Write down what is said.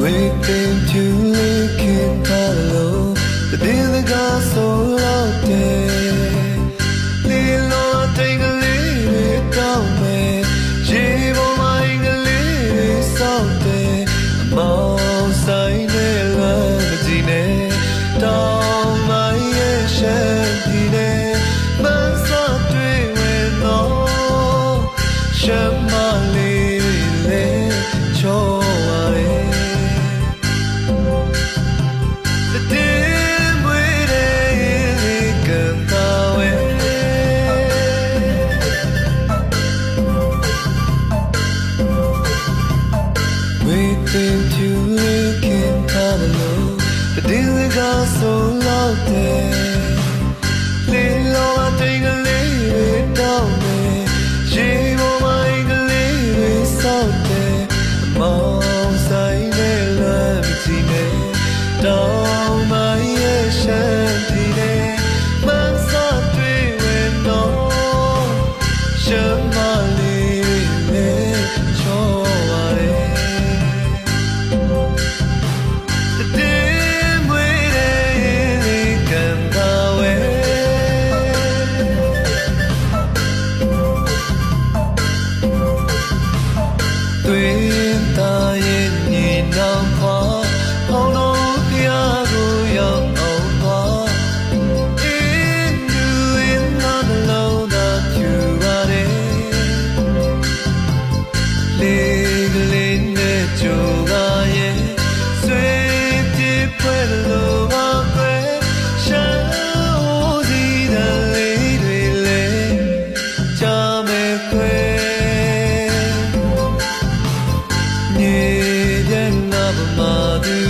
Waiting to lick it hollow The dealer got so out there လေးကလေးနဲ့ကြိုငါရဲ့ဆွေပြပွဲလို့မကွယ်ရှာဦးစီးတဲ့လေးတွေလဲကြားမဲ့ကွယ်မြေပြန်နာပါမသူ